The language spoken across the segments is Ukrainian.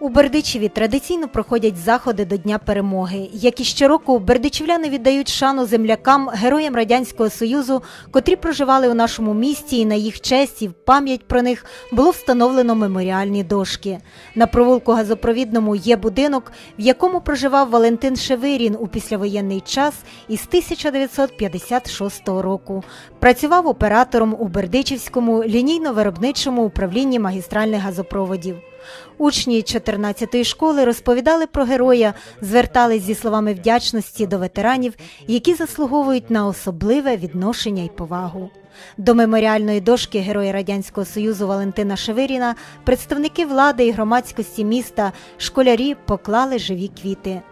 У Бердичеві традиційно проходять заходи до Дня перемоги. Як і щороку, бердичівляни віддають шану землякам, героям радянського союзу, котрі проживали у нашому місті, і на їх честь і в пам'ять про них було встановлено меморіальні дошки. На провулку газопровідному є будинок, в якому проживав Валентин Шевирін у післявоєнний час із 1956 року. Працював оператором у Бердичівському лінійно-виробничому управлінні магістральних газопроводів. Учні 14-ї школи розповідали про героя, звертались зі словами вдячності до ветеранів, які заслуговують на особливе відношення і повагу. До меморіальної дошки Героя Радянського Союзу Валентина Шевиріна представники влади і громадськості міста, школярі поклали живі квіти.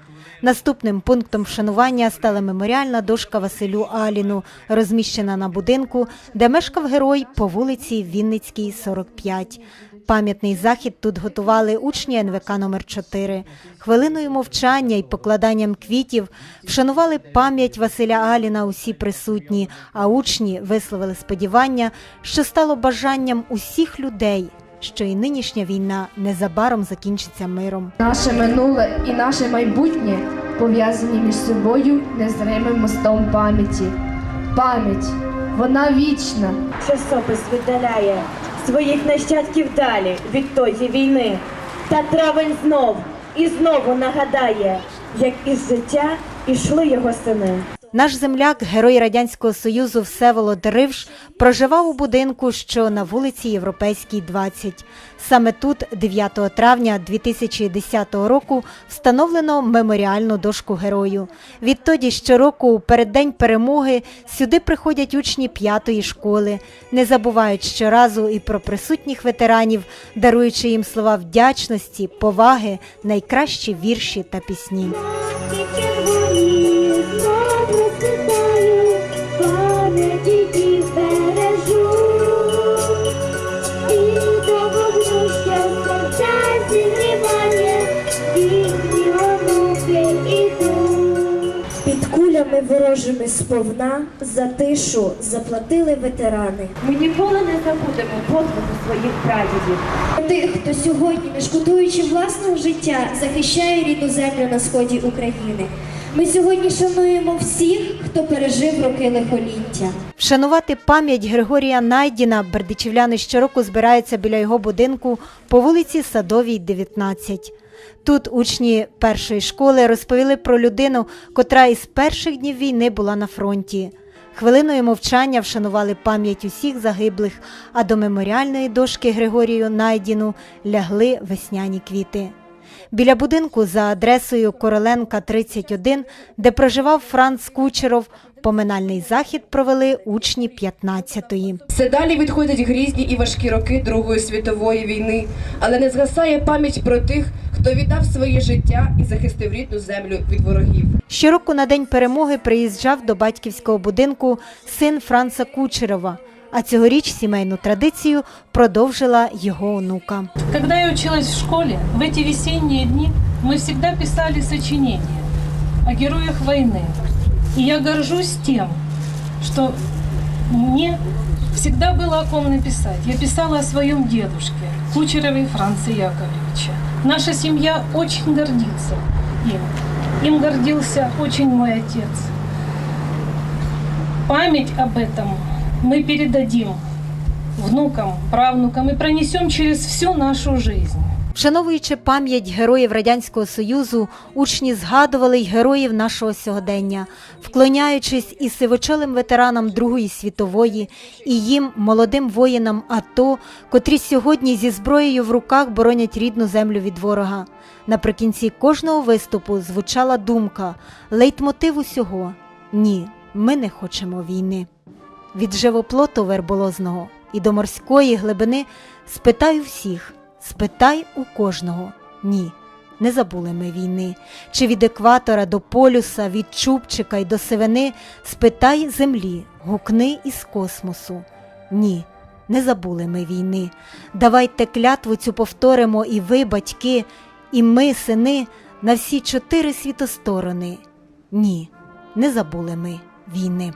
Наступним пунктом вшанування стала меморіальна дошка Василю Аліну, розміщена на будинку, де мешкав герой по вулиці Вінницькій, 45. Пам'ятний захід тут готували учні НВК номер 4 Хвилиною мовчання і покладанням квітів вшанували пам'ять Василя Аліна усі присутні, а учні висловили сподівання, що стало бажанням усіх людей, що і нинішня війна незабаром закінчиться миром. Наше минуле і наше майбутнє пов'язані між собою незримим мостом пам'яті. Пам'ять, вона вічна. Часопис віддаляє своїх нащадків далі від тої війни. Та травень знов і знову нагадає, як із життя ішли його сини. Наш земляк, герой Радянського Союзу Всеволод Ривш, проживав у будинку, що на вулиці Європейській, 20. Саме тут, 9 травня 2010 року, встановлено меморіальну дошку герою. Відтоді щороку, у переддень перемоги, сюди приходять учні п'ятої школи, не забувають щоразу і про присутніх ветеранів, даруючи їм слова вдячності, поваги, найкращі вірші та пісні. Кулями ворожими сповна за тишу заплатили ветерани. Ми ніколи не забудемо подвигу своїх прадідів. Тих, хто сьогодні, не шкодуючи власного життя, захищає рідну землю на сході України. Ми сьогодні шануємо всіх, хто пережив роки лихоліття. Вшанувати пам'ять Григорія Найдіна бердичівляни щороку збираються біля його будинку по вулиці Садовій, 19. Тут учні першої школи розповіли про людину, котра із перших днів війни була на фронті. Хвилиною мовчання вшанували пам'ять усіх загиблих, а до меморіальної дошки Григорію Найдіну лягли весняні квіти. Біля будинку за адресою Короленка 31, де проживав Франц Кучеров, поминальний захід провели учні 15-ї. Все далі відходять грізні і важкі роки Другої світової війни, але не згасає пам'ять про тих, хто віддав своє життя і захистив рідну землю від ворогів. Щороку на День перемоги приїжджав до батьківського будинку син Франца Кучерова, а цьогоріч сімейну традицію продовжила його онука. Когда я училась в школе, в эти весенние дни мы всегда писали сочинения о героях войны. И я горжусь тем, что мне всегда было о ком написать. Я писала о своем дедушке, Кучерове Франце Яковлевиче. Наша семья очень гордится им. Им гордился очень мой отец. Память об этом мы передадим внукам, правнукам и пронесем через всю нашу жизнь. Вшановуючи пам'ять героїв Радянського Союзу, учні згадували й героїв нашого сьогодення, вклоняючись і сивочолим ветеранам Другої світової, і їм, молодим воїнам АТО, котрі сьогодні зі зброєю в руках боронять рідну землю від ворога. Наприкінці кожного виступу звучала думка, лейтмотив усього ні, ми не хочемо війни. Від живоплоту верболозного і до морської глибини спитай у всіх, спитай у кожного. Ні, не забули ми війни. Чи від екватора до полюса, від Чубчика й до сивини, спитай землі, гукни із космосу. Ні, не забули ми війни. Давайте клятву цю повторимо і ви, батьки, і ми, сини, на всі чотири світосторони. Ні, не забули ми війни.